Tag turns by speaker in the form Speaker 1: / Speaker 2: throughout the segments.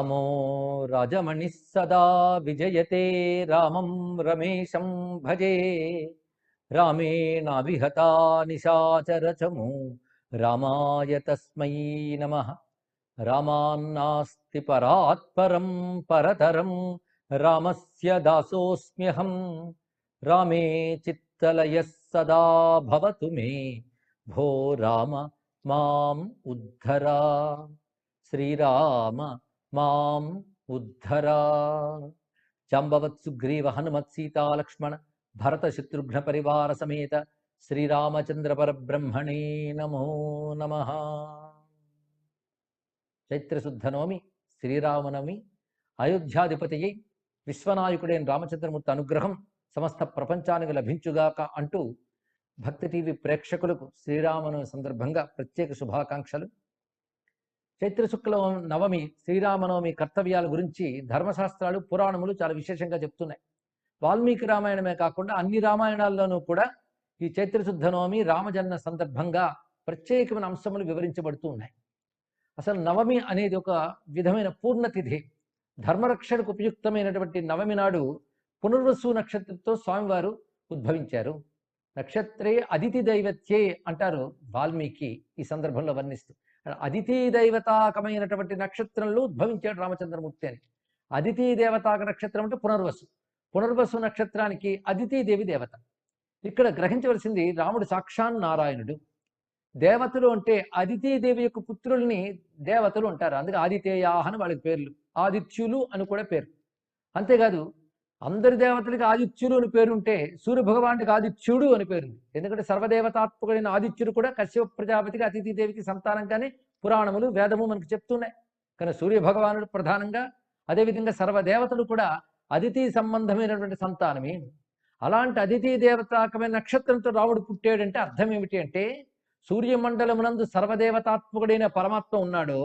Speaker 1: రామో రాజమణి సదా విజయతే రామం రమేశం భజే. రామేణావిహతా నిశాచరచము రామాయ తస్మై నమ. రామాన్నాస్తి పరాత్పరం పరతరం రామస్య దాసోస్మ్యహం. రామే చిత్తలయ సదా భవతు మే. భో రామ మాం ఉద్ధరా. శ్రీరామ మాం ఉద్ధరా జాంబవత్ సుగ్రీవ హనుమత్ సీతా లక్ష్మణ భరత శత్రుఘ్న పరివార సమేత శ్రీరామచంద్ర పరబ్రహ్మణే నమో నమ చైత్రశుద్ధ నవమి శ్రీరామనవమి అయోధ్యాధిపతి విశ్వనాయకుడైన రామచంద్రమూర్తి అనుగ్రహం సమస్త ప్రపంచానికి లభించుగాక అంటూ భక్తి టీవీ ప్రేక్షకులకు శ్రీరామనవమి సందర్భంగా ప్రత్యేక శుభాకాంక్షలు. చైత్ర శుక్ల నవమి శ్రీరామనవమి కర్తవ్యాల గురించి ధర్మశాస్త్రాలు పురాణములు చాలా విశేషంగా చెప్తున్నాయి. వాల్మీకి రామాయణమే కాకుండా అన్ని రామాయణాల్లోనూ కూడా ఈ చైత్రశుద్ధ నవమి రామజన్మ సందర్భంగా ప్రత్యేకమైన అంశములు వివరించబడుతూ ఉన్నాయి. అసలు నవమి అనేది ఒక విధమైన పూర్ణతిథి. ధర్మరక్షణకు ఉపయుక్తమైనటువంటి నవమి నాడు పునర్వసు నక్షత్రంతో స్వామివారు ఉద్భవించారు. నక్షత్రే అదితి దైవత్యే అంటారు వాల్మీకి ఈ సందర్భంలో వర్ణిస్తూ. అదితి దైవతాకమైనటువంటి నక్షత్రంలో ఉద్భవించాడు రామచంద్రమూర్తి అని. అదితి దేవతాక నక్షత్రం అంటే పునర్వసు. పునర్వసు నక్షత్రానికి అదితీదేవి దేవత. ఇక్కడ గ్రహించవలసింది రాముడు సాక్షాన్ నారాయణుడు. దేవతలు అంటే అదితీదేవి యొక్క పుత్రుల్ని దేవతలు అంటారు. అందుకే ఆదితేయాహ అని వాళ్ళకి పేర్లు. ఆదిత్యులు అని కూడా పేరు. అంతేకాదు అందరి దేవతలకి ఆదిత్యులు అని పేరుంటే సూర్య భగవానుడికి ఆదిత్యుడు అని పేరుంది. ఎందుకంటే సర్వదేవతాత్మకుడైన ఆదిత్యుడు కూడా కశ్యప ప్రజాపతికి సంతానం సంతానంగానే పురాణములు వేదము మనకు చెప్తున్నాయి. కానీ సూర్య భగవానుడు ప్రధానంగా అదేవిధంగా సర్వదేవతలు కూడా అదితి సంబంధమైనటువంటి సంతానమే. అలాంటి అదితి దేవతాకమైన నక్షత్రంతో రాముడు పుట్టాడంటే అర్థం ఏమిటి అంటే సూర్యమండలమునందు సర్వదేవతాత్మకుడైన పరమాత్మ ఉన్నాడో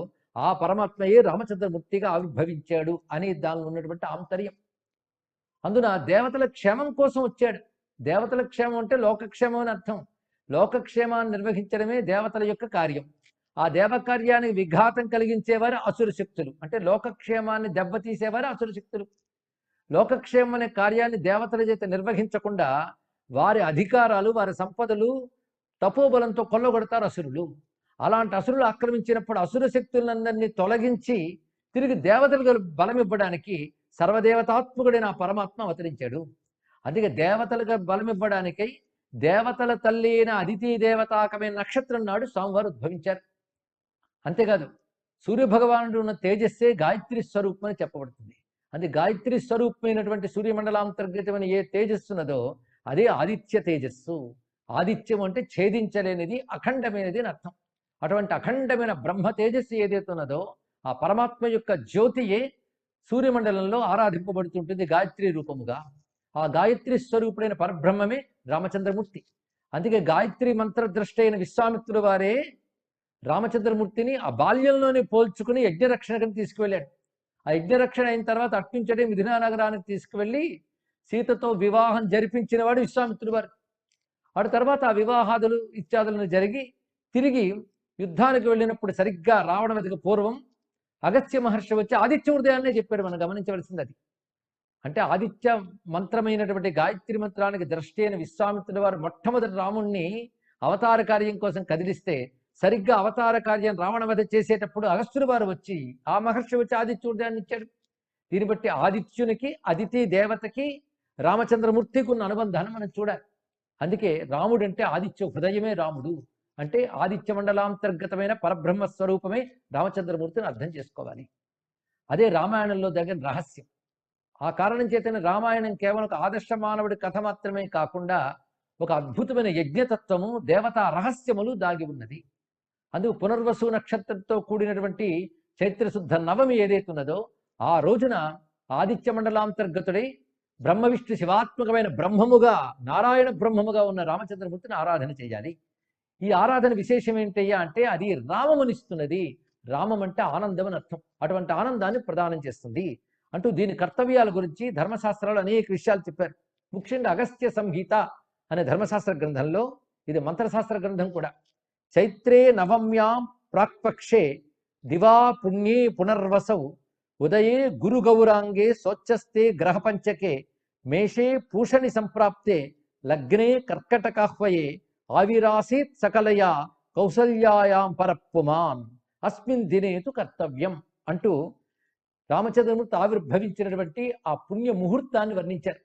Speaker 1: ఆ పరమాత్మయే రామచంద్రమూర్తిగా ఆవిర్భవించాడు అనే దానిలో ఉన్నటువంటి ఆంతర్యం. అందున దేవతల క్షేమం కోసం వచ్చాడు. దేవతల క్షేమం అంటే లోకక్షేమం అని అర్థం. లోకక్షేమాన్ని నిర్వహించడమే దేవతల యొక్క కార్యం. ఆ దేవకార్యానికి విఘాతం కలిగించేవారు అసుర శక్తులు. అంటే లోకక్షేమాన్ని దెబ్బతీసేవారు అసుర శక్తులు. లోకక్షేమం అనే కార్యాన్ని దేవతల చేత నిర్వహించకుండా వారి అధికారాలు వారి సంపదలు తపోబలంతో కొల్లగొడతారు అసురులు. అలాంటి అసురులు ఆక్రమించినప్పుడు అసుర శక్తులందరినీ తొలగించి తిరిగి దేవతలకు బలం ఇవ్వడానికి సర్వదేవతాత్మకుడైన ఆ పరమాత్మ అవతరించాడు. అందుకే దేవతలుగా బలం ఇవ్వడానికై దేవతల తల్లి అయిన అదితి దేవతాకమైన నక్షత్రం నాడు స్వామివారు ఉద్భవించారు. అంతేకాదు సూర్యభగవానుడు ఉన్న తేజస్సే గాయత్రి స్వరూపం అని చెప్పబడుతుంది. అది గాయత్రి స్వరూపమైనటువంటి సూర్యమండలాంతర్గతమైన ఏ తేజస్సు ఉన్నదో అదే ఆదిత్య తేజస్సు. ఆదిత్యం అంటే ఛేదించలేనిది అఖండమైనది అని అర్థం. అటువంటి అఖండమైన బ్రహ్మ తేజస్సు ఏదైతే ఉన్నదో ఆ పరమాత్మ యొక్క జ్యోతియే సూర్యమండలంలో ఆరాధింపబడుతుంటుంది గాయత్రి రూపముగా. ఆ గాయత్రి స్వరూపుడైన పరబ్రహ్మమే రామచంద్రమూర్తి. అందుకే గాయత్రి మంత్రద్రష్ట అయిన విశ్వామిత్రుడు వారే రామచంద్రమూర్తిని ఆ బాల్యంలోనే పోల్చుకుని యజ్ఞరక్షణకని తీసుకువెళ్ళాడు. ఆ యజ్ఞరక్షణ అయిన తర్వాత అట్నుంచడే మిథునానగరానికి తీసుకువెళ్ళి సీతతో వివాహం జరిపించిన వాడు విశ్వామిత్రుడు వారు. వాడి తర్వాత ఆ వివాహాదులు ఇత్యాదులను జరిగి తిరిగి యుద్ధానికి వెళ్ళినప్పుడు సరిగ్గా రావడం వెతక పూర్వం అగస్త్య మహర్షి వచ్చి ఆదిత్య హృదయాన్నే చెప్పాడు. మనం గమనించవలసింది అది. అంటే ఆదిత్య మంత్రమైనటువంటి గాయత్రి మంత్రానికి దృష్టి అయిన విశ్వామిత్రుడు వారు మొట్టమొదటి రాముణ్ణి అవతార కార్యం కోసం కదిలిస్తే సరిగ్గా అవతార కార్యం రావణ వధ చేసేటప్పుడు అగస్త్యుడు వారు వచ్చి ఆ మహర్షి వచ్చి ఆదిత్య హృదయాన్ని ఇచ్చాడు. దీన్ని బట్టి ఆదిత్యునికి అదితి దేవతకి రామచంద్రమూర్తికి ఉన్న అనుబంధాన్ని మనం చూడాలి. అందుకే రాముడంటే ఆదిత్య హృదయమే రాముడు. అంటే ఆదిత్య మండలాంతర్గతమైన పరబ్రహ్మ స్వరూపమే రామచంద్రమూర్తిని అర్థం చేసుకోవాలి. అదే రామాయణంలో జరిగిన రహస్యం. ఆ కారణం చేతనే రామాయణం కేవలం ఒక ఆదర్శ మానవుడి కథ మాత్రమే కాకుండా ఒక అద్భుతమైన యజ్ఞతత్వము దేవతా రహస్యములు దాగి ఉన్నది. అందుకు పునర్వసు నక్షత్రంతో కూడినటువంటి చైత్రశుద్ధ నవమి ఏదైతే ఉన్నదో ఆ రోజున ఆదిత్య మండలాంతర్గతుడై బ్రహ్మ విష్ణు శివాత్మకమైన బ్రహ్మముగా నారాయణ బ్రహ్మముగా ఉన్న రామచంద్రమూర్తిని ఆరాధన చేయాలి. ఈ ఆరాధన విశేషం ఏంటయ్యా అంటే అది రామమునిస్తున్నది. రామం అంటే ఆనందం అని అర్థం. అటువంటి ఆనందాన్ని ప్రదానం చేస్తుంది. అంటూ దీని కర్తవ్యాల గురించి ధర్మశాస్త్రాలు అనేక విషయాలు చెప్పారు. ముఖ్యంగా అగస్త్య సంహిత అనే ధర్మశాస్త్ర గ్రంథంలో ఇది మంత్రశాస్త్ర గ్రంథం కూడా. చైత్రే నవమ్యాం ప్రాక్పక్షే దివా పుణ్యే పునర్వసౌ ఉదయే గురు గౌరాంగే స్వచ్ఛస్తే గ్రహపంచకే మేషే పూషణి సంప్రాప్తే లగ్నే కర్కటకాహ్వయే ఆవిరాసీత్ సకలయా కౌసల్యాయాం పరప్పుమాన్ అస్మిన్ దినేతు కర్తవ్యం అంటూ రామచంద్రమూర్తి ఆవిర్భవించినటువంటి ఆ పుణ్య ముహూర్తాన్ని వర్ణించారు.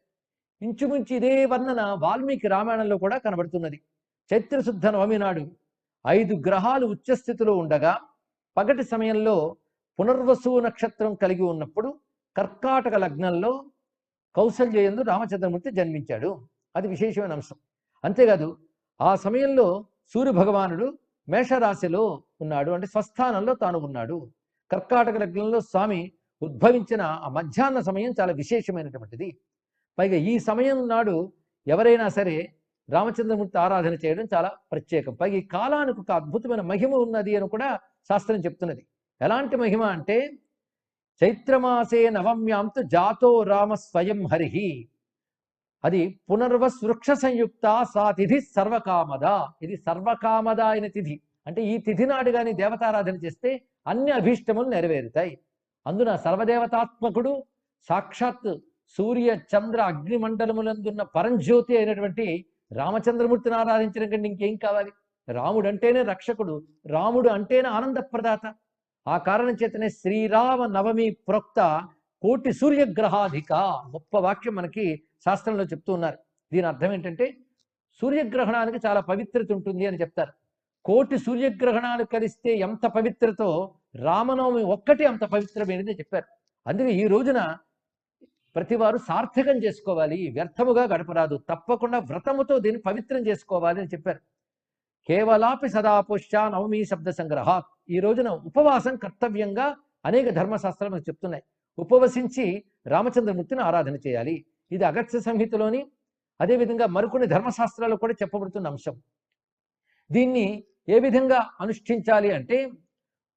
Speaker 1: ఇంచుమించు ఇదే వర్ణన వాల్మీకి రామాయణంలో కూడా కనబడుతున్నది. చైత్రశుద్ధ నవమి నాడు ఐదు గ్రహాలు ఉచ్చస్థితిలో ఉండగా పగటి సమయంలో పునర్వసు నక్షత్రం కలిగి ఉన్నప్పుడు కర్కాటక లగ్నంలో కౌసల్యందు రామచంద్రమూర్తి జన్మించాడు. అది విశేషమైన అంశం. అంతేకాదు ఆ సమయంలో సూర్య భగవానుడు మేషరాశిలో ఉన్నాడు. అంటే స్వస్థానంలో తాను ఉన్నాడు. కర్కాటక లగ్నంలో స్వామి ఉద్భవించిన ఆ మధ్యాహ్న సమయం చాలా విశేషమైనటువంటిది. పైగా ఈ సమయం నాడు ఎవరైనా సరే రామచంద్రమూర్తి ఆరాధన చేయడం చాలా ప్రత్యేకం. పైగా ఈ కాలానికి ఒక అద్భుతమైన మహిమ ఉన్నది అని కూడా శాస్త్రం చెప్తున్నది. ఎలాంటి మహిమ అంటే చైత్రమాసే నవమ్యాంతు జాతో రామ స్వయం హరిహి అది పునర్వసృక్ష సంయుక్త సా తిథి సర్వకామద. ఇది సర్వకామద అయిన తిథి. అంటే ఈ తిథి నాడు కానీ దేవతారాధన చేస్తే అన్ని అభీష్టములు నెరవేరుతాయి. అందున సర్వదేవతాత్మకుడు సాక్షాత్ సూర్య చంద్ర అగ్నిమండలములందున్న పరంజ్యోతి అయినటువంటి రామచంద్రమూర్తిని ఆరాధించడం కంటే ఇంకేం కావాలి? రాముడు అంటేనే రక్షకుడు రాముడు అంటేనే ఆనందప్రదాత. ఆ కారణం చేతనే శ్రీరామ నవమి ప్రోక్త కోటి సూర్యగ్రహాధిక గొప్ప వాక్యం మనకి శాస్త్రంలో చెప్తూ ఉన్నారు. దీని అర్థం ఏంటంటే సూర్యగ్రహణానికి చాలా పవిత్రత ఉంటుంది అని చెప్తారు. కోటి సూర్యగ్రహణాలు కలిస్తే ఎంత పవిత్రతో రామనవమి ఒక్కటి అంత పవిత్రమైనది చెప్పారు. అందుకే ఈ రోజున ప్రతివారు సార్థకం చేసుకోవాలి వ్యర్థముగా గడపరాదు తప్పకుండా వ్రతముతో దీన్ని పవిత్రం చేసుకోవాలి అని చెప్పారు. కేవలాపి సదాపుష్య నవమి శబ్ద సంగ్రహ ఈ రోజున ఉపవాసం కర్తవ్యంగా అనేక ధర్మశాస్త్రాలు మనకు చెప్తున్నాయి. ఉపవసించి రామచంద్రమూర్తిని ఆరాధన చేయాలి. ఇది అగత్య సంహితలోని అదేవిధంగా మరికొన్ని ధర్మశాస్త్రాలు కూడా చెప్పబడుతున్న అంశం. దీన్ని ఏ విధంగా అనుష్ఠించాలి అంటే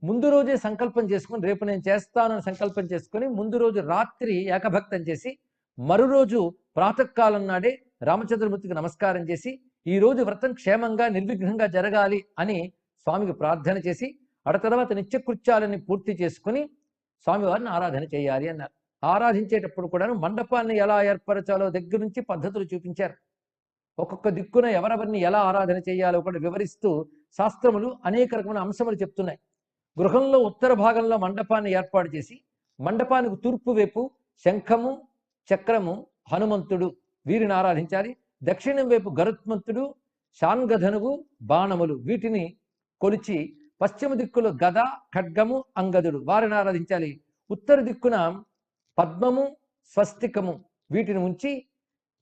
Speaker 1: ముందు రోజే సంకల్పం చేసుకుని రేపు నేను చేస్తానని సంకల్పం చేసుకుని ముందు రోజు రాత్రి ఏకభక్తం చేసి మరురోజు ప్రాతకాలం నాడే రామచంద్రమూర్తికి నమస్కారం చేసి ఈ రోజు వ్రతం క్షేమంగా నిర్విఘ్నంగా జరగాలి అని స్వామికి ప్రార్థన చేసి ఆ తర్వాత నిత్యకృత్యాలని పూర్తి చేసుకుని స్వామివారిని ఆరాధన చేయాలి అన్నారు. ఆరాధించేటప్పుడు కూడాను మండపాన్ని ఎలా ఏర్పరచాలో దగ్గర నుంచి పద్ధతులు చూపించారు. ఒక్కొక్క దిక్కున ఎవరెవరిని ఎలా ఆరాధన చేయాలో కూడా వివరిస్తూ శాస్త్రములు అనేక రకమైన అంశములు చెప్తున్నాయి. గృహంలో ఉత్తర భాగంలో మండపాన్ని ఏర్పాటు చేసి మండపానికి తూర్పు వైపు శంఖము చక్రము హనుమంతుడు వీరిని ఆరాధించాలి. దక్షిణం వైపు గరుత్మంతుడు శాన్గధనువు బాణములు వీటిని కొలిచి పశ్చిమ దిక్కులో గద ఖడ్గము అంగదుడు. వారిని ఆరాధించాలి. ఉత్తర దిక్కున పద్మము స్వస్తికము వీటిని ఉంచి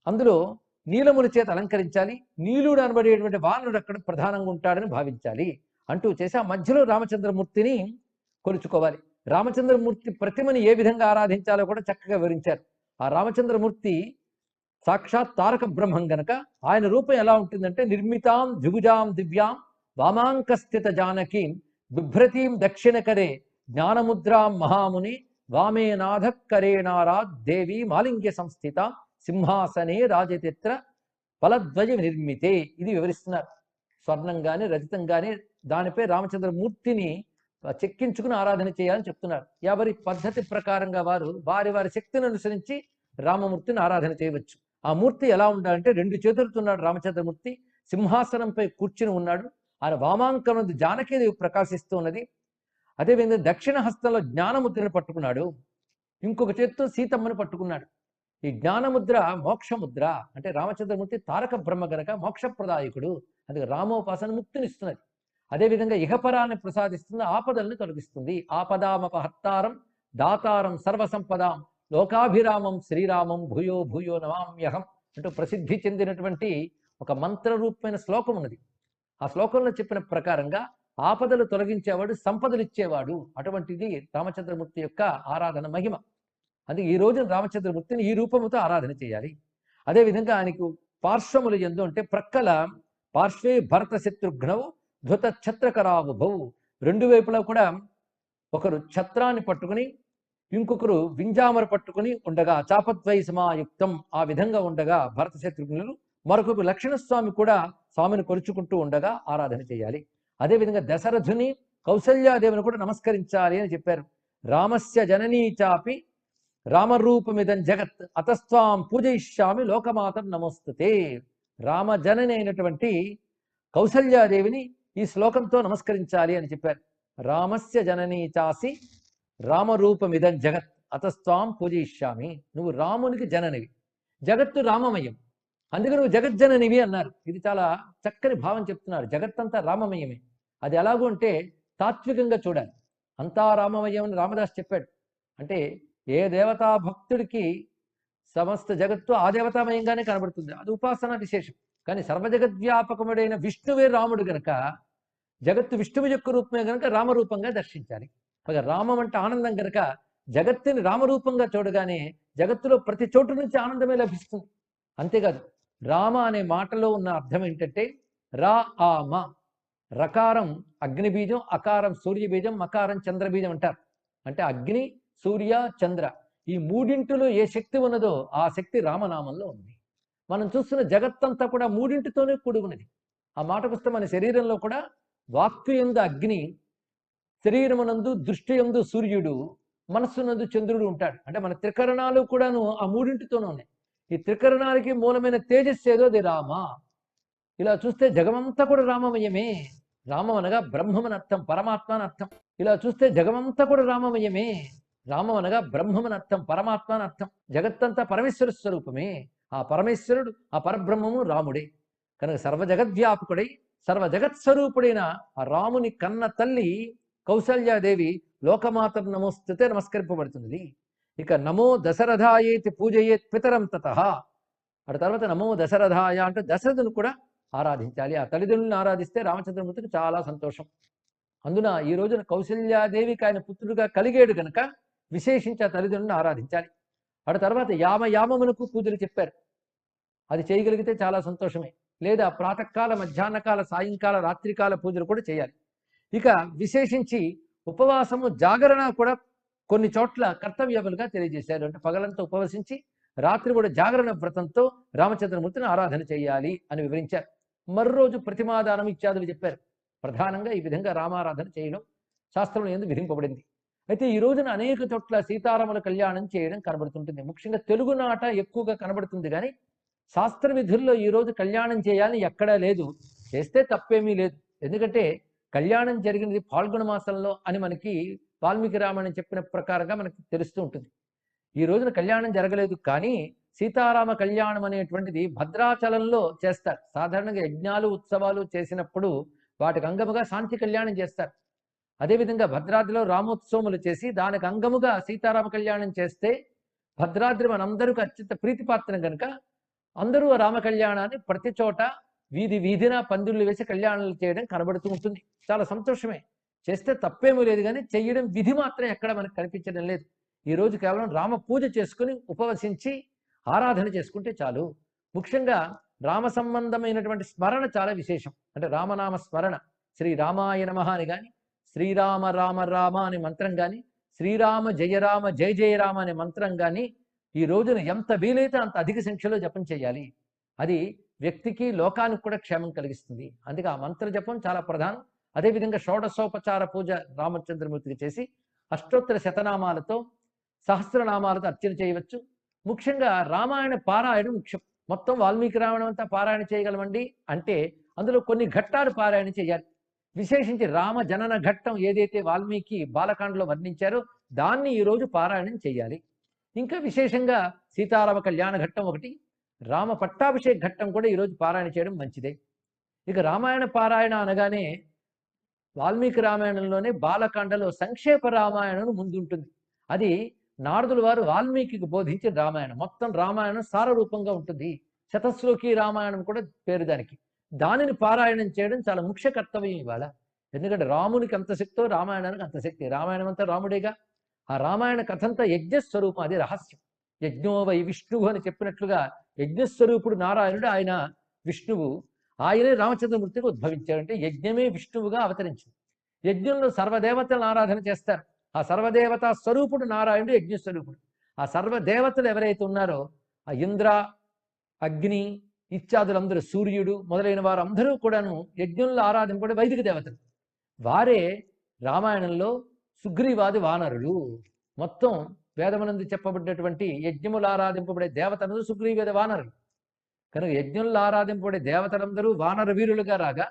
Speaker 1: అందులో నీలముల చేత అలంకరించాలి. నీలుడు అనబడేటువంటి వానరుడు అక్కడ ప్రధానంగా ఉంటాడని భావించాలి. అంటూ చేసి ఆ మధ్యలో రామచంద్రమూర్తిని కొలుచుకోవాలి. రామచంద్రమూర్తి ప్రతిమని ఏ విధంగా ఆరాధించాలో కూడా చక్కగా వివరించారు. ఆ రామచంద్రమూర్తి సాక్షాత్ తారక బ్రహ్మం గనక ఆయన రూపం ఎలా ఉంటుందంటే నిర్మితాం జుగుజాం దివ్యాం వామాంకస్థిత జానకీం బిభ్రతీం దక్షిణకరే జ్ఞానముద్రాం మహాముని వామేనాథ దేవి మాలింగ్య సంస్థిత సింహాసనే రాజతిత్ర ఫలద్వయ నిర్మితే ఇది వివరిస్తున్నారు. స్వర్ణం కానీ రజతం కానీ దానిపై రామచంద్రమూర్తిని చెక్కించుకుని ఆరాధన చేయాలని చెప్తున్నారు. ఎవరి పద్ధతి ప్రకారంగా వారు వారి వారి శక్తిని అనుసరించి రామమూర్తిని ఆరాధన చేయవచ్చు. ఆ మూర్తి ఎలా ఉండాలంటే రెండు చేతులతో ఉన్నాడు రామచంద్రమూర్తి. సింహాసనంపై కూర్చుని ఉన్నాడు. ఆయన వామాంకం జానకేది జానకీదేవి ప్రకాశిస్తూ ఉన్నది. అదేవిధంగా దక్షిణ హస్తంలో జ్ఞానముద్రను పట్టుకున్నాడు. ఇంకొక చేత్తో సీతమ్మని పట్టుకున్నాడు. ఈ జ్ఞానముద్ర మోక్షముద్ర అంటే రామచంద్రమూర్తి తారక బ్రహ్మ గనక మోక్షప్రదాయకుడు. అందుకే రామోపాసన ముక్తినిస్తున్నది. అదేవిధంగా ఇహపరాన్ని ప్రసాదిస్తుంది ఆపదల్ని తొలగిస్తుంది. ఆపదామపహత్తారం దాతారం సర్వసంపదాం లోకాభిరామం శ్రీరామం భూయో భూయో నమామ్యహం అంటూ ప్రసిద్ధి చెందినటువంటి ఒక మంత్రరూపమైన శ్లోకం ఉన్నది ఆ శ్లోకంలో చెప్పిన ప్రకారంగా ఆపదలు తొలగించేవాడు సంపదలు ఇచ్చేవాడు అటువంటిది రామచంద్రమూర్తి యొక్క ఆరాధన మహిమ. అందుకే ఈ రోజున రామచంద్రమూర్తిని ఈ రూపముతో ఆరాధన చేయాలి. అదేవిధంగా ఆయనకు పార్శ్వములు ఎందు అంటే ప్రక్కల పార్శ్వే భరత శత్రుఘ్నవు ధృత ఛత్రకరావుభౌ రెండు వైపులా కూడా ఒకరు ఛత్రాన్ని పట్టుకుని ఇంకొకరు వింజామర పట్టుకుని ఉండగా చాపద్వై సమాయుక్తం. ఆ విధంగా ఉండగా భరత శత్రుఘ్నులు మరొకరు లక్ష్మణస్వామి కూడా స్వామిని కొలుచుకుంటూ ఉండగా ఆరాధన చేయాలి. అదేవిధంగా దశరథుని కౌసల్యాదేవిని కూడా నమస్కరించాలి అని చెప్పారు. రామస్య జననీ చాపి రామరూపమిదం జగత్ అతస్వాం పూజయిష్యామి లోకమాతం నమోస్తుతే. రామజనని అయినటువంటి కౌసల్యాదేవిని ఈ శ్లోకంతో నమస్కరించాలి అని చెప్పారు. రామస్య జననీ చాసి రామరూపమిదం జగత్ అతస్వాం పూజయిష్యామి. నువ్వు రామునికి జననివి. జగత్తు రామమయం. అందుకే నువ్వు జగజ్జననివి అన్నారు. ఇది చాలా చక్కని భావం చెప్తున్నారు. జగత్తంతా రామమయమే. అది ఎలాగూ అంటే తాత్వికంగా చూడాలి. అంతా రామమయం అని రామదాస్ చెప్పాడు. అంటే ఏ దేవతా భక్తుడికి సమస్త జగత్తు ఆ దేవతామయంగానే కనబడుతుంది. అది ఉపాసన విశేషం. కానీ సర్వజగద్వ్యాపకముడైన విష్ణువే రాముడు గనక జగత్తు విష్ణువు యొక్క రూపమే గనక రామరూపంగా దర్శించాలి. ఒక రామం అంటే ఆనందం గనక జగత్తుని రామరూపంగా చూడగానే జగత్తులో ప్రతి చోటు నుంచి ఆనందమే లభిస్తుంది. అంతేకాదు రామ అనే మాటలో ఉన్న అర్థం ఏంటంటే రా ఆ మ. రకారం అగ్నిబీజం అకారం సూర్య బీజం మకారం చంద్రబీజం అంటారు. అంటే అగ్ని సూర్య చంద్ర ఈ మూడింటిలో ఏ శక్తి ఉన్నదో ఆ శక్తి రామనామంలో ఉంది. మనం చూస్తున్న జగత్తంతా కూడా మూడింటితోనే కూడుకున్నది. ఆ మాట పుస్తకం మన శరీరంలో కూడా వాక్కు ఎందు అగ్ని శరీరమునందు దృష్టి ఎందు సూర్యుడు మనస్సునందు చంద్రుడు ఉంటాడు. అంటే మన త్రికరణాలు కూడాను ఆ మూడింటితోనే ఉన్నాయి. ఈ త్రికరణానికి మూలమైన తేజస్సు ఏదో అది రామ. ఇలా చూస్తే జగమంతా కూడా రామమయమే. రామం అనగా బ్రహ్మమని అర్థం పరమాత్మ అని అర్థం. ఇలా చూస్తే జగమంతా కూడా రామమయమే. రామం అనగా బ్రహ్మమని అర్థం పరమాత్మ అని అర్థం. జగత్తంతా పరమేశ్వర స్వరూపమే. ఆ పరమేశ్వరుడు ఆ పరబ్రహ్మము రాముడే. కనుక సర్వజగద్వ్యాపకుడై సర్వ జగత్స్వరూపుడైన ఆ రాముని కన్న తల్లి కౌసల్యాదేవి లోకమాతం నమోస్తుతే నమస్కరింపబడుతుంది. ఇక నమో దశరథాయేతి పూజయేత్ పితరం తత. అటు తర్వాత నమో దశరథాయ అంటే దశరథుని కూడా ఆరాధించాలి. ఆ తల్లిదండ్రులను ఆరాధిస్తే రామచంద్రమూర్తికి చాలా సంతోషం. అందున ఈ రోజున కౌశల్యాదేవికి ఆయన పుత్రుడుగా కలిగాడు కనుక విశేషించి ఆ తల్లిదండ్రులను ఆరాధించాలి. అటు తర్వాత యామ యామమునకు పూజలు చెప్పారు. అది చేయగలిగితే చాలా సంతోషమే. లేదా ప్రాతకాల మధ్యాహ్నకాల సాయంకాల రాత్రికాల పూజలు కూడా చేయాలి. ఇక విశేషించి ఉపవాసము జాగరణ కూడా కొన్ని చోట్ల కర్తవ్యములుగా తెలియజేశారు. అంటే పగలంతా ఉపవసించి రాత్రి కూడా జాగరణ వ్రతంతో రామచంద్రమూర్తిని ఆరాధన చేయాలి అని వివరించారు. మరోజు ప్రతిమాదానం ఇత్యాదులు చెప్పారు. ప్రధానంగా ఈ విధంగా రామారాధన చేయడం శాస్త్రంలో ఎందుకు విధింపబడింది. అయితే ఈ రోజున అనేక చోట్ల సీతారాముల కళ్యాణం చేయడం కనబడుతుంటుంది. ముఖ్యంగా తెలుగునాట ఎక్కువగా కనబడుతుంది కానీ శాస్త్ర విధుల్లో ఈ రోజు కళ్యాణం చేయాలని ఎక్కడా లేదు. చేస్తే తప్పేమీ లేదు. ఎందుకంటే కళ్యాణం జరిగినది పాల్గొన మాసంలో అని మనకి వాల్మీకి రామాయణం చెప్పిన ప్రకారంగా మనకి తెలుస్తూ ఉంటుంది. ఈ రోజున కళ్యాణం జరగలేదు కానీ సీతారామ కళ్యాణం అనేటువంటిది భద్రాచలంలో చేస్తారు. సాధారణంగా యజ్ఞాలు ఉత్సవాలు చేసినప్పుడు వాటికి అంగముగా శాంతి కళ్యాణం చేస్తారు. అదేవిధంగా భద్రాద్రిలో రామోత్సవములు చేసి దానికి అంగముగా సీతారామ కళ్యాణం చేస్తే భద్రాద్రి మనందరికీ అత్యంత ప్రీతిపాత్రం కనుక అందరూ రామ కళ్యాణాన్ని ప్రతి చోట వీధి వీధిన పందిళ్ళు వేసి కళ్యాణాలు చేయడం కనబడుతూ ఉంటుంది. చాలా సంతోషమే. చేస్తే తప్పేమీ లేదు కానీ చేయడం విధి మాత్రం ఎక్కడ మనకు కనిపించడం లేదు. ఈ రోజు కేవలం రామ పూజ చేసుకుని ఉపవసించి ఆరాధన చేసుకుంటే చాలు. ముఖ్యంగా రామ సంబంధమైనటువంటి స్మరణ చాలా విశేషం. అంటే రామనామ స్మరణ. శ్రీ రామాయ నమ అని కానీ శ్రీరామ రామ రామ అనే మంత్రం కానీ శ్రీరామ జయ రామ జయ జయ రామ అనే మంత్రం కానీ ఈ రోజున ఎంత వీలైతే అంత అధిక సంఖ్యలో జపం చేయాలి. అది వ్యక్తికి లోకానికి కూడా క్షేమం కలిగిస్తుంది. అందుకే ఆ మంత్ర జపం చాలా ప్రధానం. అదేవిధంగా షోడశోపచార పూజ రామచంద్రమూర్తికి చేసి అష్టోత్తర శతనామాలతో సహస్రనామాలతో అర్చన చేయవచ్చు. ముఖ్యంగా రామాయణ పారాయణం ముఖ్యం. మొత్తం వాల్మీకి రామాయణం అంతా పారాయణ చేయగలమండి అంటే అందులో కొన్ని ఘట్టాలు పారాయణ చేయాలి. విశేషించి రామ జనన ఘట్టం ఏదైతే వాల్మీకి బాలకాండలో వర్ణించారో దాన్ని ఈరోజు పారాయణం చేయాలి. ఇంకా విశేషంగా సీతారామ కళ్యాణ ఘట్టం ఒకటి రామ పట్టాభిషేక ఘట్టం కూడా ఈరోజు పారాయణ చేయడం మంచిదే. ఇక రామాయణ పారాయణ అనగానే వాల్మీకి రామాయణంలోనే బాలకాండలో సంక్షేప రామాయణం ముందుంటుంది. అది నారదుల వారు వాల్మీకి బోధించిన రామాయణం. మొత్తం రామాయణం సారరూపంగా ఉంటుంది. శతశ్లోకి రామాయణం కూడా పేరు దానికి. దానిని పారాయణం చేయడం చాలా ముఖ్య కర్తవ్యం ఇవాళ. ఎందుకంటే రామునికి అంత శక్తో రామాయణానికి అంత శక్తి. రామాయణం అంతా రాముడేగా. ఆ రామాయణ కథంతా యజ్ఞస్వరూపం. అది రహస్యం. యజ్ఞోవై విష్ణువు అని చెప్పినట్లుగా యజ్ఞస్వరూపుడు నారాయణుడు ఆయన విష్ణువు ఆయనే రామచంద్రమూర్తికి ఉద్భవించారంటే యజ్ఞమే విష్ణువుగా అవతరించింది. యజ్ఞంలో సర్వదేవతలను ఆరాధన చేస్తారు. ఆ సర్వదేవత స్వరూపుడు నారాయణుడు యజ్ఞ స్వరూపుడు. ఆ సర్వదేవతలు ఎవరైతే ఉన్నారో ఆ ఇంద్ర అగ్ని ఇత్యాదులందరూ సూర్యుడు మొదలైన వారు అందరూ కూడాను యజ్ఞంలో ఆరాధింపడే వైదిక దేవతలు. వారే రామాయణంలో సుగ్రీవాది వానరులు. మొత్తం వేదమనందు చెప్పబడినటువంటి యజ్ఞములు ఆరాధింపబడే దేవతలందరూ సుగ్రీవేద వానరులు. కనుక యజ్ఞంలో ఆరాధింపబడే దేవతలందరూ వానర వీరులుగా రాగా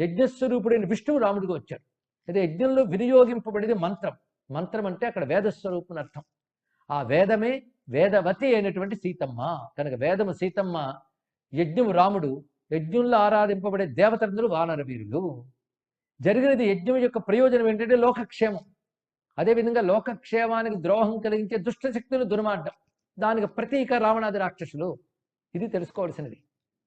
Speaker 1: యజ్ఞస్వరూపుడైన విష్ణువు రాముడిగా వచ్చాడు. అయితే యజ్ఞంలో వినియోగింపబడేది మంత్రం. మంత్రం అంటే అక్కడ వేదస్వరూపుని అర్థం. ఆ వేదమే వేదవతి అయినటువంటి సీతమ్మ. కనుక వేదము సీతమ్మ యజ్ఞము రాముడు యజ్ఞంలో ఆరాధింపబడే దేవతలందరూ వానర వీరులు. జరిగినది యజ్ఞం యొక్క ప్రయోజనం ఏంటంటే లోకక్షేమం. అదేవిధంగా లోకక్షేమానికి ద్రోహం కలిగించే దుష్ట శక్తులు దుర్మార్గం. దానికి ప్రతీక రావణాది రాక్షసులు. ఇది తెలుసుకోవాల్సినది.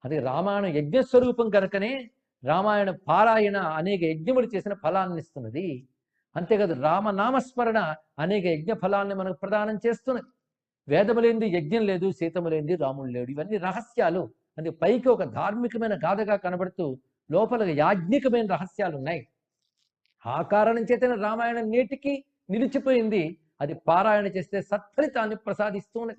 Speaker 1: అది రామాయణ యజ్ఞస్వరూపం కనుకనే రామాయణ పారాయణ అనేక యజ్ఞములు చేసిన ఫలాన్ని ఇస్తున్నది. అంతేకాదు రామనామస్మరణ అనేక యజ్ఞ ఫలాన్ని మనకు ప్రదానం చేస్తున్నది. వేదము లేనిది యజ్ఞం లేదు సీతము లేనిది రాముడు లేడు. ఇవన్నీ రహస్యాలు. అది పైకి ఒక ధార్మికమైన గాథగా కనబడుతూ లోపల యాజ్ఞికమైన రహస్యాలు ఉన్నాయి ఆ కారణం చేతనే రామాయణం నేటికి నిలిచిపోయింది. అది పారాయణ చేస్తే సత్ఫలితాన్ని ప్రసాదిస్తున్నది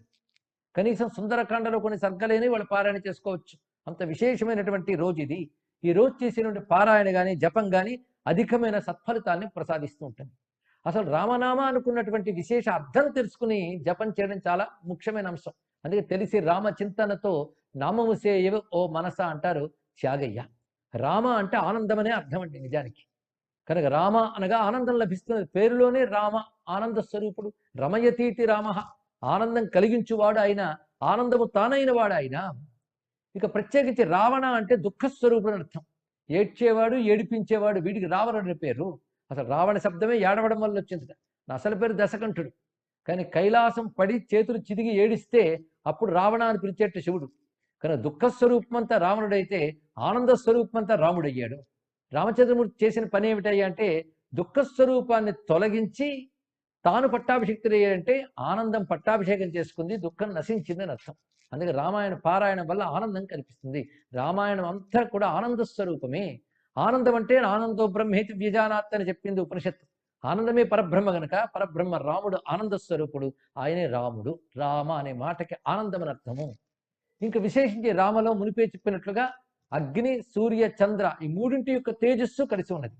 Speaker 1: కనీసం సుందరకాండలో కొన్ని సర్గలేని వాళ్ళు పారాయణ చేసుకోవచ్చు. అంత విశేషమైనటువంటి రోజు ఇది ఈ రోజు చేసినటువంటి పారాయణ కానీ జపం కానీ అధికమైన సత్ఫలితాన్ని ప్రసాదిస్తూ ఉంటుంది. అసలు రామనామ అనుకున్నటువంటి విశేష అర్థం తెలుసుకుని జపం చేయడం చాలా ముఖ్యమైన అంశం. అందుకే తెలిసి రామ చింతనతో నామము సేయవ ఓ మనస అంటారు త్యాగయ్య. రామ అంటే ఆనందమనే అర్థం అండి నిజానికి. కనుక రామ అనగా ఆనందం లభిస్తున్నది. పేరులోనే రామ ఆనంద స్వరూపుడు. రమయతీతి రామ. ఆనందం కలిగించువాడు ఆయన ఆనందము తానైన వాడు ఆయన. ఇక ప్రత్యేకించి రావణ అంటే దుఃఖస్వరూపుడు అర్థం. ఏడ్చేవాడు ఏడిపించేవాడు వీడికి రావణుడి పేరు. అసలు రావణ శబ్దమే ఏడవడం వల్ల వచ్చింది నా అసలు పేరు దశకంఠుడు. కానీ కైలాసం పడి చేతులు చిదిగి ఏడిస్తే అప్పుడు రావణ అని పిలిచేట్టు శివుడు. కానీ దుఃఖస్వరూపమంతా రావణుడైతే ఆనంద స్వరూపమంతా రాముడయ్యాడు. రామచంద్రమూర్తి చేసిన పని ఏమిటయ్యా అంటే దుఃఖస్వరూపాన్ని తొలగించి తాను పట్టాభిషిక్తుడయ్యాడంటే ఆనందం పట్టాభిషేకం చేసుకుంది దుఃఖం నశించిందని అర్థం. అందుకే రామాయణ పారాయణం వల్ల ఆనందం కనిపిస్తుంది. రామాయణం అంతా కూడా ఆనంద స్వరూపమే. ఆనందం అంటే ఆనందో బ్రహ్మేతి వ్యజానాత్ అని చెప్పింది ఉపనిషత్తు. ఆనందమే పరబ్రహ్మ గనక పరబ్రహ్మ రాముడు ఆనంద స్వరూపుడు. ఆయనే రాముడు రామ అనే మాటకి ఆనందం అని అర్థము. ఇంకా విశేషించి రామలో మునిపే చెప్పినట్లుగా అగ్ని సూర్య చంద్ర ఈ మూడింటి యొక్క తేజస్సు కలిసి ఉన్నది.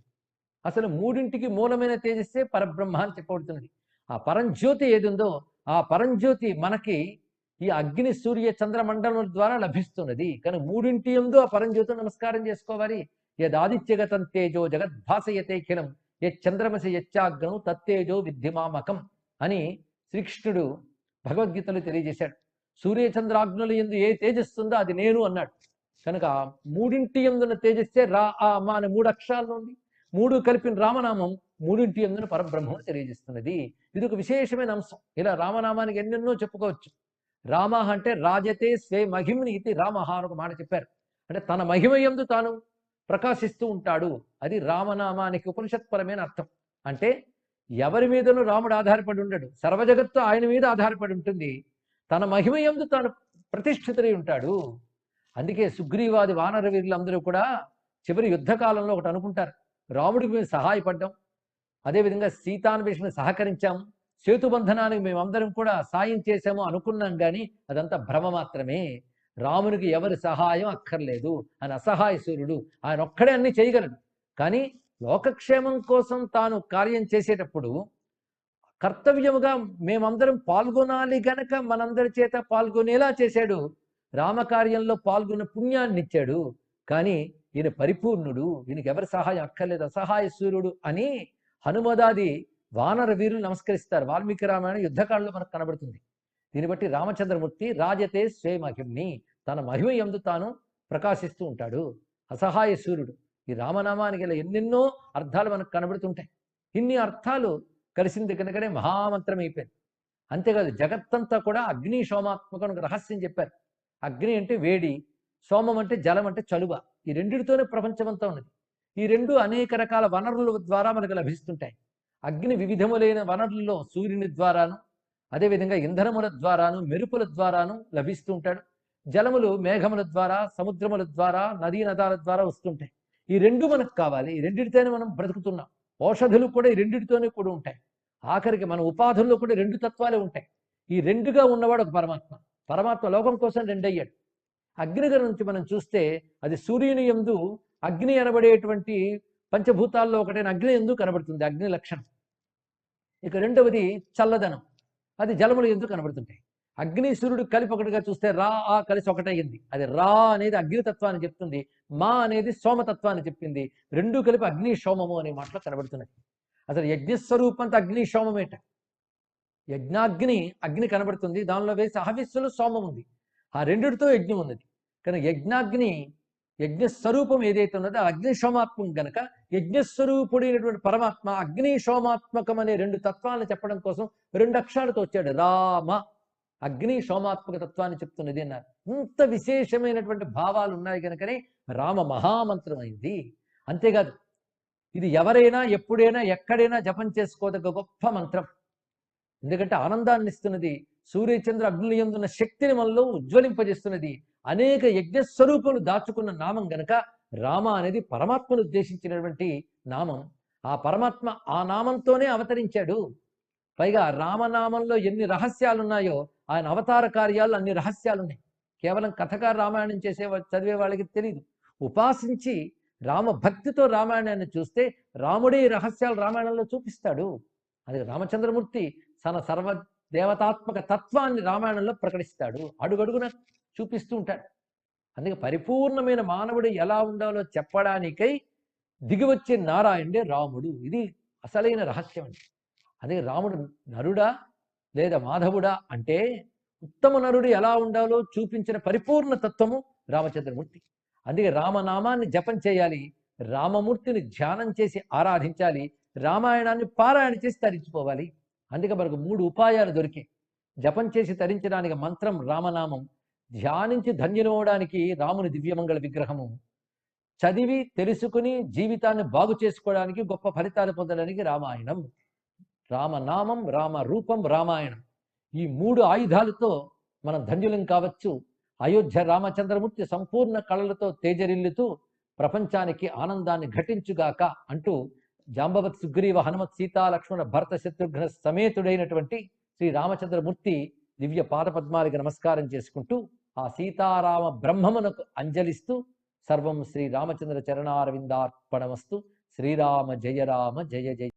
Speaker 1: అసలు మూడింటికి మూలమైన తేజస్సే పరబ్రహ్మ అని చెప్పబడుతున్నది. ఆ పరంజ్యోతి ఏది ఉందో ఆ పరంజ్యోతి మనకి ఈ అగ్ని సూర్య చంద్ర మండలం ద్వారా లభిస్తున్నది. కానీ మూడింటి ఎందు ఆ పరంజ్యోతి నమస్కారం చేసుకోవాలి. యదాదిత్యగతం తేజో జగద్భాసయతేఖిలం కిలం యచ్చంద్రమసి యచ్చాగ్నం తత్తేజో విద్ధిమామకం అని శ్రీకృష్ణుడు భగవద్గీతలో తెలియజేశాడు. సూర్యచంద్రాగ్నుల ఎందు ఏ తేజస్సుందో అది నేను అన్నాడు. కనుక మూడింటి ఎందున్న తేజస్సే రా ఆ మా అనే మూడు అక్షరాల్లో ఉంది. మూడు కలిపిన రామనామం మూడింటి ఎందున పరబ్రహ్మం తెలియజేస్తున్నది. ఇది ఒక విశేషమైన అంశం. ఇలా రామనామానికి ఎన్నెన్నో చెప్పుకోవచ్చు. రామ అంటే రాజతే స్వే మహిమ్ని ఇది రామ అని ఒక మాట చెప్పారు. అంటే తన మహిమ ఎందు తాను ప్రకాశిస్తూ ఉంటాడు. అది రామనామానికి ఉపనిషత్పరమైన అర్థం. అంటే ఎవరి మీదనూ రాముడు ఆధారపడి ఉండడు. సర్వజగత్తు ఆయన మీద ఆధారపడి ఉంటుంది. తన మహిమ ఎందు తాను ప్రతిష్ఠితుడై ఉంటాడు. అందుకే సుగ్రీవాది వానర వీరులందరూ కూడా చివరి యుద్ధకాలంలో ఒకటి అనుకుంటారు. రాముడికి మేము సహాయపడ్డాం. అదేవిధంగా సీతాన్వేషణ సహకరించాం. సేతుబంధనానికి మేమందరం కూడా సాయం చేశాము అనుకున్నాం కానీ అదంతా భ్రమ మాత్రమే. రామునికి ఎవరి సహాయం అక్కర్లేదు. ఆయన అసహాయ సూర్యుడు. ఆయన ఒక్కడే అన్ని చేయగలడు. కానీ లోకక్షేమం కోసం తాను కార్యం చేసేటప్పుడు కర్తవ్యముగా మేమందరం పాల్గొనాలి గనక మనందరి చేత పాల్గొనేలా చేశాడు. రామకార్యంలో పాల్గొన్న పుణ్యాన్ని ఇచ్చాడు కానీ ఈయన పరిపూర్ణుడు ఈయనకి ఎవరి సహాయం అక్కర్లేదు అసహాయ సూర్యుడు అని హనుమదాది వానర వీరులు నమస్కరిస్తారు. వాల్మీకి రామాయణ యుద్ధకాలంలో మనకు కనబడుతుంది. దీన్ని బట్టి రామచంద్రమూర్తి రాజతే స్వే మహిమ్ని తన మహిమ ఎందు తాను ప్రకాశిస్తూ ఉంటాడు. అసహాయ సూర్యుడు. ఈ రామనామానికి ఇలా ఎన్నెన్నో అర్థాలు మనకు కనబడుతుంటాయి. ఇన్ని అర్థాలు కలిసింది కనుకనే మహామంత్రం అయిపోయింది. అంతేకాదు జగత్తంతా కూడా అగ్ని సోమాత్మకం రహస్యం చెప్పారు. అగ్ని అంటే వేడి సోమం అంటే జలం అంటే చలువ. ఈ రెండిటితోనే ప్రపంచమంతా ఉన్నది. ఈ రెండు అనేక రకాల వనరుల ద్వారా మనకు లభిస్తుంటాయి. అగ్ని వివిధములైన వనరుల్లో సూర్యుని ద్వారాను అదేవిధంగా ఇంధనముల ద్వారాను మెరుపుల ద్వారాను లభిస్తూ ఉంటాడు జలములు మేఘముల ద్వారా సముద్రముల ద్వారా నదీ నదాల ద్వారా వస్తుంటాయి. ఈ రెండు మనకు కావాలి. ఈ రెండిటితోనే మనం బ్రతుకుతున్నాం. ఔషధులు కూడా ఈ రెండిటితోనే కూడా ఉంటాయి. ఆఖరికి మన ఉపాధుల్లో కూడా రెండు తత్వాలే ఉంటాయి. ఈ రెండుగా ఉన్నవాడు ఒక పరమాత్మ. పరమాత్మ లోకం కోసం రెండయ్యాడు. అగ్ని నుంచి మనం చూస్తే అది సూర్యుని ఎందు అగ్ని అనబడేటువంటి పంచభూతాల్లో ఒకటైన అగ్ని ఎందు కనబడుతుంది అగ్ని లక్షణం. ఇక రెండవది చల్లదనం. అది జలములు ఎందుకు కనబడుతుంటాయి. అగ్ని సూర్యుడు కలిపి ఒకటిగా చూస్తే రా ఆ కలిసి ఒకటయ్యింది. అది రా అనేది అగ్నితత్వాన్ని చెప్తుంది మా అనేది సోమతత్వాన్ని చెప్పింది. రెండు కలిపి అగ్ని సోమము అనే మాటలో కనబడుతున్నాయి. అసలు యజ్ఞస్వరూపంతో అగ్ని సోమమేట యజ్ఞాగ్ని అగ్ని కనబడుతుంది. దానిలో వేసి అహవిస్సులు సోమం ఉంది ఆ రెండిటితో యజ్ఞం ఉన్నది కనుక యజ్ఞాగ్ని యజ్ఞస్వరూపం ఏదైతే ఉన్నదో ఆ అగ్ని సోమాత్మం గనక యజ్ఞస్వరూపుడైనటువంటి పరమాత్మ అగ్ని సోమాత్మకం అనే రెండు తత్వాలను చెప్పడం కోసం రెండు అక్షరాలతో వచ్చాడు. రామ అగ్ని సోమాత్మక తత్వాన్ని చెప్తున్నది అన్నారు. ఇంత విశేషమైనటువంటి భావాలు ఉన్నాయి కనుకనే రామ మహామంత్రం అయింది అంతేకాదు ఇది ఎవరైనా ఎప్పుడైనా ఎక్కడైనా జపం చేసుకోదగ్గ గొప్ప మంత్రం. ఎందుకంటే ఆనందాన్ని ఇస్తున్నది సూర్యచంద్ర అగ్నులు శక్తిని మనలో ఉజ్వలింపజేస్తున్నది. అనేక యజ్ఞస్వరూపాలు దాచుకున్న నామం గనక రామ అనేది పరమాత్మను ఉద్దేశించినటువంటి నామం. ఆ పరమాత్మ ఆ నామంతోనే అవతరించాడు. పైగా రామనామంలో ఎన్ని రహస్యాలు ఉన్నాయో ఆయన అవతార కార్యాలు అన్ని రహస్యాలు ఉన్నాయి కేవలం కథగా రామాయణం చేసే చదివే వాళ్ళకి తెలియదు ఉపాసించి రామ భక్తితో రామాయణాన్ని చూస్తే రాముడే రహస్యాలు రామాయణంలో చూపిస్తాడు. అది రామచంద్రమూర్తి తన సర్వ దేవతాత్మక తత్వాన్ని రామాయణంలో ప్రకటిస్తాడు. అడుగడుగున చూపిస్తూ ఉంటాడు. అందుకే పరిపూర్ణమైన మానవుడు ఎలా ఉండాలో చెప్పడానికై దిగివచ్చే నారాయణుడే రాముడు. ఇది అసలైన రహస్యం అండి. అదే రాముడు నరుడా లేదా మాధవుడా అంటే ఉత్తమ నరుడు ఎలా ఉండాలో చూపించిన పరిపూర్ణ తత్వము రామచంద్రమూర్తి. అందుకే రామనామాన్ని జపం చేయాలి రామమూర్తిని ధ్యానం చేసి ఆరాధించాలి రామాయణాన్ని పారాయణ చేసి తరించిపోవాలి అందుకే మనకు మూడు ఉపాయాలు దొరికాయి. జపం చేసి తరించడానికి మంత్రం రామనామం ధ్యానించి ధన్యనవడానికి రాముని దివ్యమంగళ విగ్రహము. చదివి తెలుసుకుని జీవితాన్ని బాగు చేసుకోవడానికి గొప్ప ఫలితాలు పొందడానికి రామాయణం. రామనామం రామ రూపం రామాయణం. ఈ మూడు ఆయుధాలతో మనం ధన్యులం కావచ్చు. అయోధ్య రామచంద్రమూర్తి సంపూర్ణ కళలతో తేజరిల్లుతూ ప్రపంచానికి ఆనందాన్ని ఘటించుగాక అంటూ జాంబవత్ సుగ్రీవ హనుమత్ సీతా లక్ష్మణ భరత శత్రుఘ్న సమేతుడైనటువంటి శ్రీ రామచంద్రమూర్తి దివ్య పాదపద్మాలకి నమస్కారం చేసుకుంటూ ఆ సీతారామ బ్రహ్మమునకు అంజలిస్తూ సర్వం శ్రీ రామచంద్ర చరణారవిందార్పణమస్తు. శ్రీరామ జయ రామ జయ జయ.